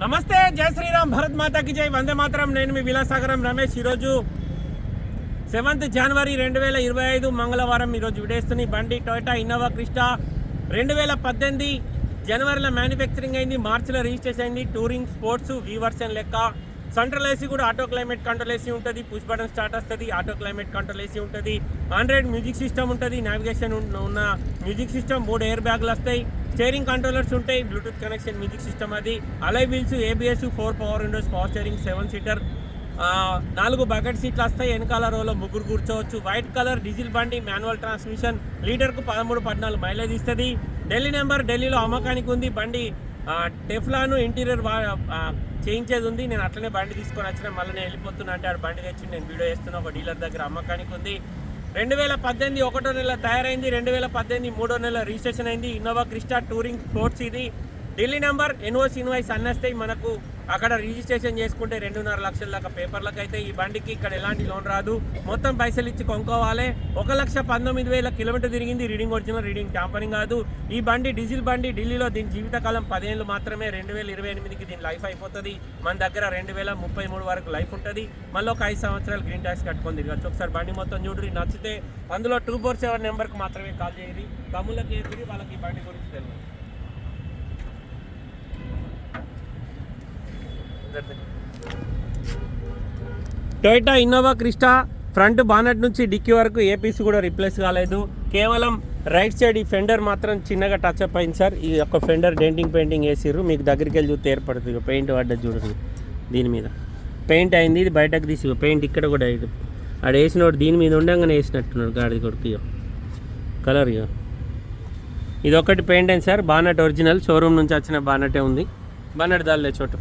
నమస్తే జై శ్రీరామ్ భరత్ మాతాకి జై. వందే మాత్రం నేను మీ విలాసాగరం రమేష్. ఈరోజు సెవెంత్ జనవరి రెండు వేల ఇరవై ఐదు మంగళవారం ఈరోజు విడేస్తుంది బండి టొయోటా ఇన్నోవా క్రిస్టా రెండు వేల పద్దెనిమిది జనవరిలో మ్యానుఫ్యాక్చరింగ్ అయింది మార్చిలో రిజిస్ట్రేషన్ అయింది. టూరింగ్ స్పోర్ట్స్ వీవర్షన్ లెక్క. సెంట్రల్ ఏసీ కూడా ఆటో క్లైమేట్ కంట్రోల్ ఏసీ ఉంటుంది. పుష్ బటన్ స్టార్ట్ వస్తుంది ఆటో క్లైమేట్ కంట్రోల్ ఏసీ ఉంటుంది. ఆండ్రాయిడ్ మ్యూజిక్ సిస్టమ్ ఉంటుంది. నావిగేషన్ ఉన్న మ్యూజిక్ సిస్టమ్ మూడు ఎయిర్ బ్యాగులు వస్తాయి. స్టేరింగ్ కంట్రోలర్స్ ఉంటాయి బ్లూటూత్ కనెక్షన్ మ్యూజిక్ సిస్టమ్ అది. Alloy wheels ABS four power windows power steering seven seater. నాలుగు బకెట్ సీట్లు వస్తాయి. వెనకాల రోలో ముగ్గురు కూర్చోవచ్చు. వైట్ కలర్ డీజిల్ బండి మాన్యువల్ ట్రాన్స్మిషన్. లీటర్కు పదమూడు పద్నాలుగు మైలేజ్ ఇస్తుంది. ఢిల్లీ నెంబర్ ఢిల్లీలో అమ్మకానికి ఉంది. బండి టెఫ్లాను ఇంటీరియర్ వా- చేయించేది ఉంది. నేను అట్లనే బండి తీసుకొని వచ్చిన మళ్ళీ నేను వెళ్ళిపోతున్నా అంటే ఆడు బండి తెచ్చి నేను వీడియో చేస్తున్నా. ఒక డీలర్ దగ్గర అమ్మకానికి ఉంది. రెండు వేల పద్దెనిమిది ఒకటో నెల తయారైంది రెండు వేల పద్దెనిమిది మూడో నెల రిజిస్ట్రేషన్ అయింది. ఇన్నోవా క్రిస్టా టూరింగ్ స్పోర్ట్స్ ఇది. ఢిల్లీ నెంబర్ ఎన్ఓసి ఇన్వాయిస్ అన్నస్తాయి మనకు అక్కడ రిజిస్ట్రేషన్ చేసుకుంటే రెండున్నర లక్షల దాకా పేపర్లకు అయితే ఈ బండికి ఇక్కడ ఎలాంటి లోన్ రాదు. మొత్తం పైసలు ఇచ్చి కొనుక్కోవాలి. ఒక లక్ష పంతొమ్మిది వేల కిలోమీటర్ తిరిగింది రీడింగ్ ఒరిజినల్ రీడింగ్ ట్యాంపరింగ్ కాదు. ఈ బండి డీజిల్ బండి ఢిల్లీలో దీని జీవితకాలం పదిహేను మాత్రమే రెండు వేల ఇరవై ఎనిమిదికి దీని లైఫ్ అయిపోతుంది. మన దగ్గర రెండు వేల ముప్పై మూడు వరకు లైఫ్ ఉంటుంది. మళ్ళీ ఒక ఐదు సంవత్సరాలు గ్రీన్ ట్యాక్స్ కట్టుకొని తిరగచ్చు. ఒకసారి బండి మొత్తం చూడరి నచ్చితే అందులో టూ ఫోర్ సెవెన్ నెంబర్కి మాత్రమే కాల్ చేయండి. తమ్ముళ్ళకి ఏది వాళ్ళకి ఈ బండి గురించి తెలియదు. Toyota Innova Crysta front bonnet నుంచి డిక్కీ వరకు ఏ పీస్ కూడా రీప్లేస్ కాలేదు. కేవలం రైట్ సైడ్ ఈ ఫెండర్ మాత్రం చిన్నగా టచ్ అప్ అయింది సార్. ఈ యొక్క ఫెండర్ డెంటింగ్ పెయింటింగ్ వేసిర్రు. మీకు దగ్గరికి వెళ్ళి చూస్తే ఏర్పడుతుంది పెయింట్ పడ్డది చూడండి. దీని మీద పెయింట్ అయింది ఇది బయటకు తీసి పెయింట్ ఇక్కడ కూడా ఇది. ఆడ వేసినోడు దీని మీద ఉండగానే వేసినట్టున్నాడు గాడిది కొడుకు ఇగో. కలర్ ఇగో. ఇది ఒకటి పెయింట్ అయింది సార్. Bonnet original. షోరూమ్ నుంచి వచ్చిన బానటే ఉంది. బానట్ దాల్లే చోటు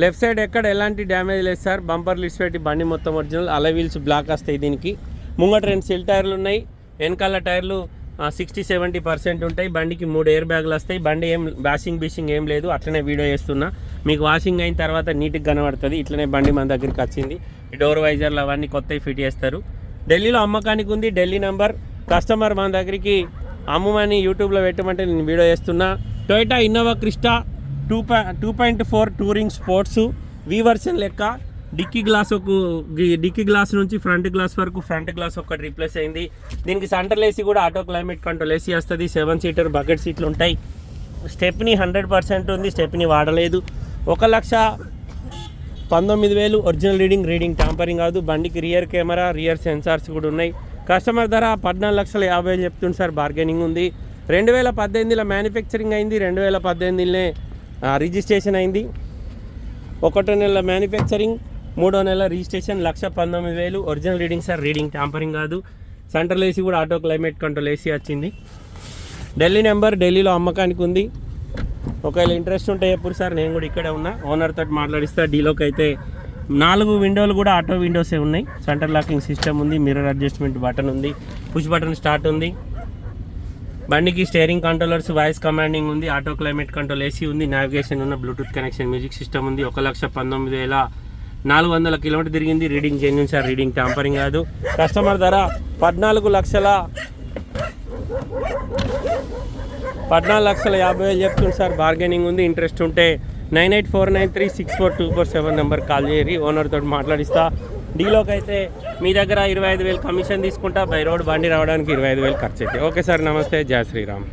లెఫ్ట్ సైడ్ ఎక్కడ ఎలాంటి డ్యామేజ్ లేదు సార్. బంపర్ లిస్ట్ పెట్టి బండి మొత్తం ఒరిజినల్ అల వీల్స్ బ్లాక్ వస్తాయి దీనికి. ముంగట రెండు సెల్ టైర్లు ఉన్నాయి. వెనకాల టైర్లు సిక్స్టీ సెవెంటీ పర్సెంట్ ఉంటాయి. బండికి మూడు ఎయిర్ బ్యాగులు వస్తాయి. బండి ఏం వాషింగ్ బీషింగ్ ఏం లేదు. అట్లనే వీడియో చేస్తున్నా. మీకు వాషింగ్ అయిన తర్వాత నీట్గా కనబడుతుంది. ఇట్లనే బండి మన దగ్గరికి వచ్చింది. డోర్ వైజర్లు అవన్నీ కొత్తవి ఫిట్ చేస్తారు. ఢిల్లీలో అమ్మకానికి ఉంది. ఢిల్లీ నంబర్. కస్టమర్ మన దగ్గరికి అమ్మమని యూట్యూబ్లో పెట్టమంటే నేను వీడియో చేస్తున్నా. టొయోటా ఇన్నోవా క్రిస్టా టూ పా two point four touring sports V version లెక్క డిక్కీ గ్లాస్ ఒక డిక్కీ గ్లాస్ నుంచి ఫ్రంట్ గ్లాస్ వరకు ఫ్రంట్ గ్లాస్ ఒకటి రీప్లేస్ అయింది. దీనికి సెంటర్ ఏసీ కూడా ఆటో క్లైమేట్ కంట్రోల్ ఏసీ వస్తుంది. సెవెన్ సీటర్ బకెట్ సీట్లు ఉంటాయి. స్టెప్ని హండ్రెడ్ పర్సెంట్ ఉంది స్టెప్ని వాడలేదు. ఒక లక్ష పంతొమ్మిది వేలు ఒరిజినల్ రీడింగ్ రీడింగ్ ట్యాంపరింగ్ కాదు. బండికి రియర్ కెమెరా రియర్ సెన్సార్స్ కూడా ఉన్నాయి. కస్టమర్ ధర పద్నాలుగు లక్షల యాభై వేలు చెప్తుంది సార్ బార్గెనింగ్ ఉంది. రెండు వేల పద్దెనిమిదిలో మ్యానుఫ్యాక్చరింగ్ అయింది రెండు వేల పద్దెనిమిదిలోనే రిజిస్ట్రేషన్ అయింది. ఒకటో నెల మ్యానుఫ్యాక్చరింగ్ మూడో నెల రిజిస్ట్రేషన్ లక్ష పంతొమ్మిది వేలు. Original reading sir reading tampering కాదు. సెంట్రల్ ఏసీ కూడా ఆటో క్లైమేట్ కంట్రోల్ ఏసీ వచ్చింది. ఢిల్లీ నెంబర్ ఢిల్లీలో అమ్మకానికి ఉంది. ఒకవేళ ఇంట్రెస్ట్ ఉంటే ఎప్పుడు సార్ నేను కూడా ఇక్కడే ఉన్నా. ఓనర్ తోటి మాట్లాడిస్తా డీలోకి అయితే నాలుగు విండోలు కూడా ఆటో విండోసే ఉన్నాయి. సెంటర్ లాకింగ్ సిస్టమ్ ఉంది మిర్రర్ అడ్జస్ట్మెంట్ బటన్ ఉంది పుష్ బటన్ స్టార్ట్ ఉంది. బండికి స్టీరింగ్ కంట్రోలర్స్ వాయిస్ కమాండింగ్ ఉంది ఆటో క్లైమేట్ కంట్రోల్ ఏసీ ఉంది నావిగేషన్ ఉన్న బ్లూటూత్ కనెక్షన్ మ్యూజిక్ సిస్టమ్ ఉంది ఒక లక్ష పంతొమ్మిది వేల నాలుగు వందల కిలోమీటర్ తిరిగింది reading genuine sir reading tampering కాదు. కస్టమర్ ధర పద్నాలుగు లక్షల పద్నాలుగు లక్షల యాభై వేలు చెప్తుంది సార్ బార్గెనింగ్ ఉంది ఇంట్రెస్ట్ ఉంటే nine eight four nine three six four two four seven number call చేయరి ఓనర్తో మాట్లాడిస్తా. డీలోకి అయితే మీ దగ్గర ఇరవై ఐదు వేలు కమిషన్ తీసుకుంటా బై రోడ్ బండి రావడానికి ఇరవై ఐదు వేలు ఖర్చు అయితే. ఓకే సార్ నమస్తే. జయ శ్రీరామ్.